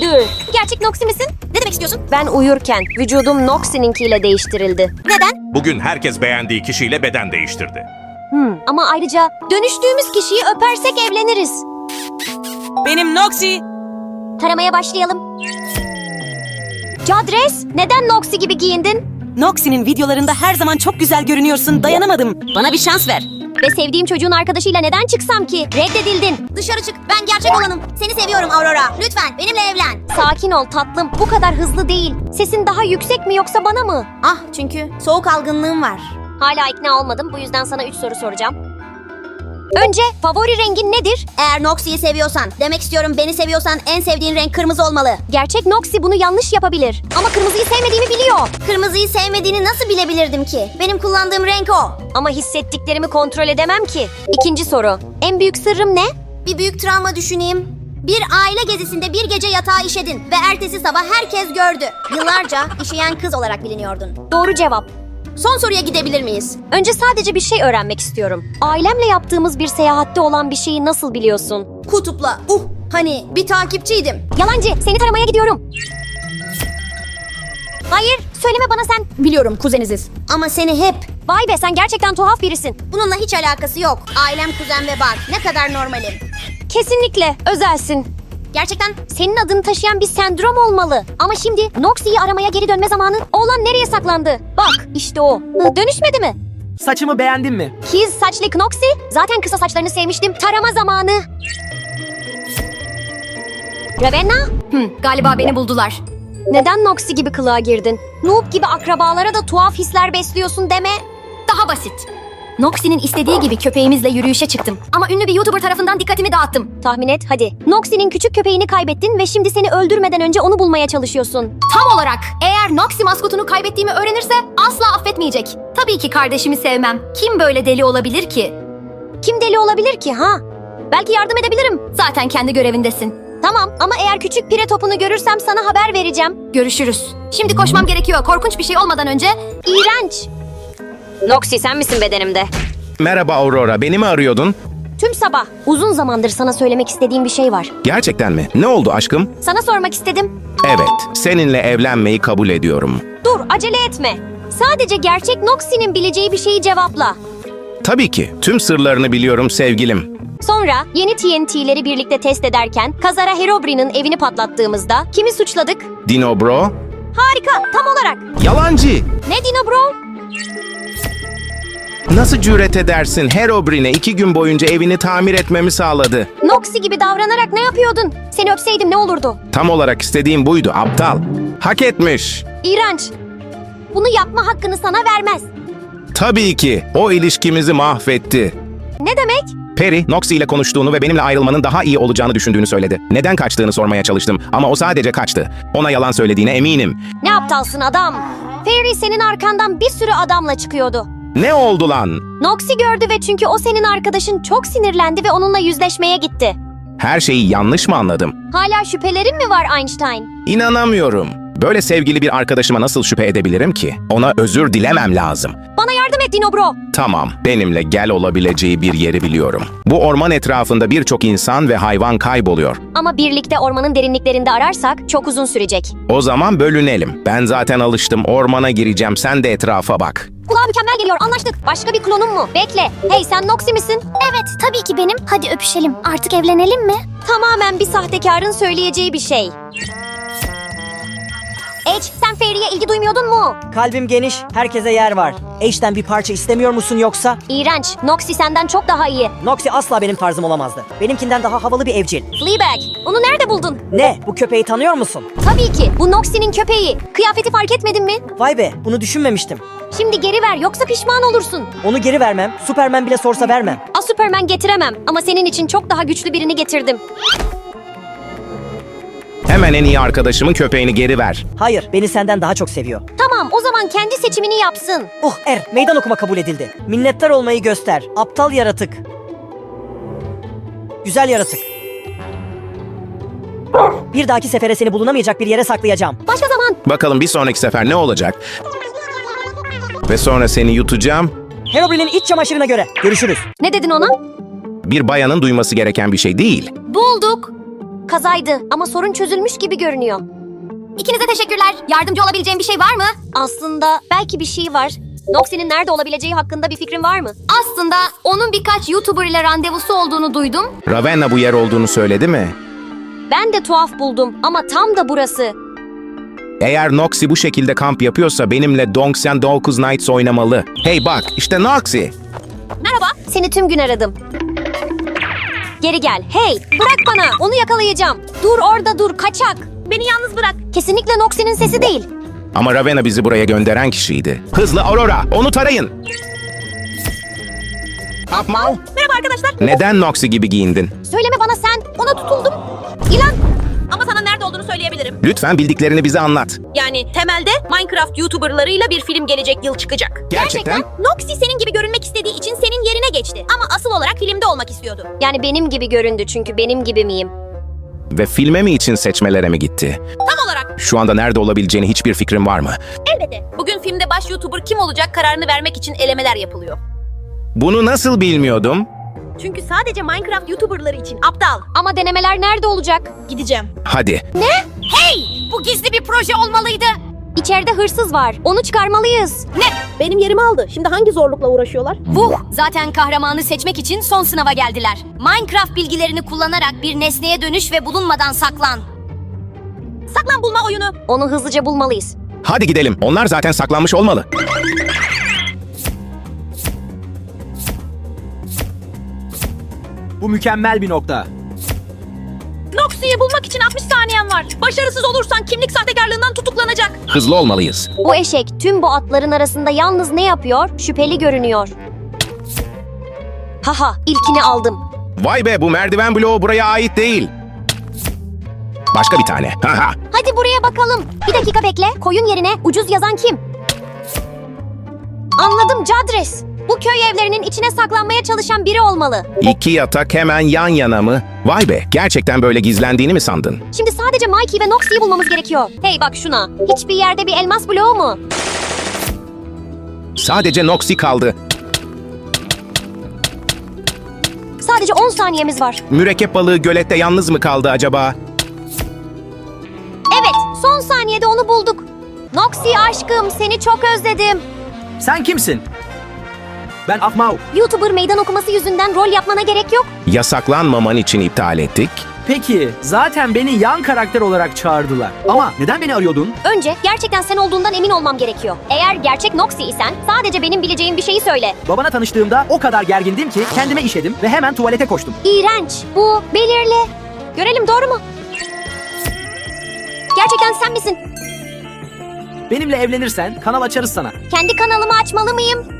Dur. Gerçek Noxy misin? Ne demek istiyorsun? Ben uyurken vücudum Noxy'ninkiyle değiştirildi. Neden? Bugün herkes beğendiği kişiyle beden değiştirdi. Hmm. Ama ayrıca dönüştüğümüz kişiyi öpersek evleniriz. Benim Noxy. Taramaya başlayalım. Cadres, neden Noxy gibi giyindin? Noxy'nin videolarında her zaman çok güzel görünüyorsun. Dayanamadım. Bana bir şans ver. Ve sevdiğim çocuğun arkadaşıyla neden çıksam ki? Reddedildin. Dışarı çık. Ben gerçek olanım. Seni seviyorum Aurora. Lütfen benimle evlen. Sakin ol tatlım. Bu kadar hızlı değil. Sesin daha yüksek mi yoksa bana mı? Ah çünkü soğuk algınlığım var. Hala ikna olmadım. Bu yüzden sana 3 soru soracağım. Önce favori rengin nedir? Eğer Noxy'yi seviyorsan, demek istiyorum beni seviyorsan en sevdiğin renk kırmızı olmalı. Gerçek Noxy bunu yanlış yapabilir. Ama kırmızıyı sevmediğimi biliyor. Kırmızıyı sevmediğini nasıl bilebilirdim ki? Benim kullandığım renk o. Ama hissettiklerimi kontrol edemem ki. İkinci soru. En büyük sırrım ne? Bir büyük travma düşüneyim. Bir aile gezisinde bir gece yatağa işedin ve ertesi sabah herkes gördü. Yıllarca işeyen kız olarak biliniyordun. Doğru cevap. Son soruya gidebilir miyiz? Önce sadece bir şey öğrenmek istiyorum. Ailemle yaptığımız bir seyahatte olan bir şeyi nasıl biliyorsun? Kutupla. Uh, hani bir takipçiydim. Yalancı, seni taramaya gidiyorum. Hayır, söyleme bana sen. Biliyorum kuzeniziz. Ama seni hep. Vay be sen gerçekten tuhaf birisin. Bununla hiç alakası yok. Ailem, kuzen ve bak. Ne kadar normalim. Kesinlikle özelsin. Gerçekten Senin adını taşıyan bir sendrom olmalı. Ama şimdi Noxie'yi aramaya geri dönme zamanı. Oğlan nereye saklandı? Bak işte o. Hı, Dönüşmedi mi? Saçımı beğendin mi? Kiz saçlı Knoxie. Zaten kısa saçlarını sevmiştim. Tarama zamanı. Ravenna? galiba beni buldular. Neden Noxie gibi kılığa girdin? Noob gibi akrabalara da tuhaf hisler besliyorsun deme. Daha basit. Noxie'nin istediği gibi köpeğimizle yürüyüşe çıktım. Ama ünlü bir YouTuber tarafından dikkatimi dağıttım. Tahmin et hadi. Noxie'nin küçük köpeğini kaybettin ve şimdi seni öldürmeden önce onu bulmaya çalışıyorsun. Tam olarak eğer Noxie maskotunu kaybettiğimi öğrenirse asla affetmeyecek. Tabii ki kardeşimi sevmem. Kim böyle deli olabilir ki? Kim deli olabilir ki ha? Belki yardım edebilirim. Zaten kendi görevindesin. Tamam ama eğer küçük pire topunu görürsem sana haber vereceğim. Görüşürüz. Şimdi koşmam gerekiyor. Korkunç bir şey olmadan önce. İğrenç. Noxie sen misin bedenimde? Merhaba Aurora, beni mi arıyordun? Tüm sabah. Uzun zamandır sana söylemek istediğim bir şey var. Gerçekten mi? Ne oldu aşkım? Sana sormak istedim. Evet, seninle evlenmeyi kabul ediyorum. Dur acele etme. Sadece gerçek Noxie'nin bileceği bir şeyi cevapla. Tabii ki, tüm sırlarını biliyorum sevgilim. Sonra yeni TNT'leri birlikte test ederken Kazara Herobrine'in evini patlattığımızda kimi suçladık? Dino Bro? Harika tam olarak. Yalancı! Ne Dino Bro? Nasıl cüret edersin? Herobrine iki gün boyunca evini tamir etmemi sağladı. Noxie gibi davranarak ne yapıyordun? Seni öpseydim ne olurdu? Tam olarak istediğim buydu, aptal. Hak etmiş. İğrenç. Bunu yapma hakkını sana vermez. Tabii ki, o ilişkimizi mahvetti. Ne demek? Perry, Noxie ile konuştuğunu ve benimle ayrılmanın daha iyi olacağını düşündüğünü söyledi. Neden kaçtığını sormaya çalıştım ama o sadece kaçtı. Ona yalan söylediğine eminim. Ne aptalsın adam. Fairy senin arkandan bir sürü adamla çıkıyordu. Ne oldu lan? Noxie gördü ve çünkü o senin arkadaşın çok sinirlendi ve onunla yüzleşmeye gitti. Her şeyi yanlış mı anladım? Hala şüphelerin mi var Einstein? İnanamıyorum. Böyle sevgili bir arkadaşıma nasıl şüphe edebilirim ki? Ona özür dilemem lazım. Bana yardım et Dino Bro. Tamam, benimle gel olabileceği bir yeri biliyorum. Bu orman etrafında birçok insan ve hayvan kayboluyor. Ama birlikte ormanın derinliklerinde ararsak çok uzun sürecek. O zaman bölünelim. Ben zaten alıştım. Ormana gireceğim. Sen de etrafa bak. Kulağa mükemmel geliyor anlaştık. Başka bir klonum mu? Bekle. Hey sen Noxie misin? Evet tabii ki benim. Hadi öpüşelim. Artık evlenelim mi? Tamamen bir sahtekarın söyleyeceği bir şey. H sen Fairy'e ilgi duymuyordun mu? Kalbim geniş, herkese yer var. Eşten bir parça istemiyor musun yoksa? İğrenç. Noxie senden çok daha iyi. Noxy asla benim tarzım olamazdı. Benimkinden daha havalı bir evcil. Fleabag. Onu nerede buldun? Ne? Bu köpeği tanıyor musun? Tabii ki. Bu Noxie'nin köpeği. Kıyafeti fark etmedin mi? Vay be, bunu düşünmemiştim. Şimdi geri ver yoksa pişman olursun. Onu geri vermem, Superman bile sorsa vermem. A Superman getiremem ama senin için çok daha güçlü birini getirdim. Hemen en iyi arkadaşımın köpeğini geri ver. Hayır, beni senden daha çok seviyor. Tamam o zaman kendi seçimini yapsın. Uh er, meydan okuma kabul edildi. Minnettar olmayı göster. Aptal yaratık. Güzel yaratık. Bir dahaki sefere seni bulunamayacak bir yere saklayacağım. Başka zaman. Bakalım bir sonraki sefer ne olacak? Ve sonra seni yutacağım. Herobrine'in iç çamaşırına göre. Görüşürüz. Ne dedin ona? Bir bayanın duyması gereken bir şey değil. Bulduk. Kazaydı ama sorun çözülmüş gibi görünüyor. İkinize teşekkürler. Yardımcı olabileceğim bir şey var mı? Aslında belki bir şey var. Noxie'nin nerede olabileceği hakkında bir fikrin var mı? Aslında onun birkaç YouTuber ile randevusu olduğunu duydum. Ravenna bu yer olduğunu söyledi mi? Ben de tuhaf buldum ama tam da burası. Eğer Noxy bu şekilde kamp yapıyorsa benimle Donks and Dolkus Nights oynamalı. Hey bak işte Noxy. Merhaba. Seni tüm gün aradım. Geri gel. Hey, bırak bana. Onu yakalayacağım. Dur orada dur, kaçak. Beni yalnız bırak. Kesinlikle Noxie'nin sesi değil. Ama Ravenna bizi buraya gönderen kişiydi. Hızlı Aurora onu tarayın. Apmal. Merhaba arkadaşlar. Neden Noxy gibi giyindin? Söyleme bana sen. Ona tutuldum. İlan. Söyleyebilirim. Lütfen bildiklerini bize anlat. Yani temelde Minecraft YouTuberlarıyla bir film gelecek yıl çıkacak. Gerçekten? Noxy senin gibi görünmek istediği için senin yerine geçti. Ama asıl olarak filmde olmak istiyordu. Yani benim gibi göründü çünkü benim gibi miyim? Ve filme mi için seçmelere mi gitti? Tam olarak. Şu anda nerede olabileceğini hiçbir fikrim var mı? Elbette. Bugün filmde baş YouTuber kim olacak kararını vermek için elemeler yapılıyor. Bunu nasıl bilmiyordum? Çünkü sadece Minecraft YouTuberları için aptal. Ama denemeler nerede olacak? Gideceğim. Hadi. Bu gizli bir proje olmalıydı. İçeride hırsız var. Onu çıkarmalıyız. Benim yerimi aldı. Şimdi hangi zorlukla uğraşıyorlar? Bu zaten kahramanı seçmek için son sınava geldiler. Minecraft bilgilerini kullanarak bir nesneye dönüş ve bulunmadan saklan. Saklan bulma oyunu. Onu hızlıca bulmalıyız. Hadi gidelim. Onlar zaten saklanmış olmalı. Bu mükemmel bir nokta. Noxy'yi bulmak için 60 saniyen var. Başarısız olursan kimlik sahtekarlığından tutuklanacak. Hızlı olmalıyız. Bu eşek tüm bu atların arasında yalnız ne yapıyor? Şüpheli görünüyor. Haha, ilkini aldım. Vay be bu merdiven bloğu buraya ait değil. Başka bir tane. Haha. Hadi buraya bakalım. Bir dakika bekle. Koyun yerine ucuz yazan kim? Anladım Cadres. Bu köy evlerinin içine saklanmaya çalışan biri olmalı. İki yatak hemen yan yana mı? Vay be gerçekten böyle gizlendiğini mi sandın? Şimdi sadece Mikey ve Noxie'yi bulmamız gerekiyor. Hey bak şuna. Hiçbir yerde bir elmas bloğu mu? Sadece Noxy kaldı. Sadece 10 saniyemiz var. Mürekkep balığı gölette yalnız mı kaldı acaba? Evet, son saniyede onu bulduk. Noxie aşkım, seni çok özledim. Sen kimsin? Ben Afmau. YouTuber meydan okuması yüzünden rol yapmana gerek yok. Yasaklanmaman için iptal ettik. Peki, zaten beni yan karakter olarak çağırdılar. Ama neden beni arıyordun? Önce gerçekten sen olduğundan emin olmam gerekiyor. Eğer gerçek Noxie isen sadece benim bileceğim bir şeyi söyle. Babana tanıştığımda o kadar gergindim ki kendime işedim ve hemen tuvalete koştum. İğrenç. Bu belirli. Görelim doğru mu? Gerçekten sen misin? Benimle evlenirsen kanal açarız sana. Kendi kanalımı açmalı mıyım?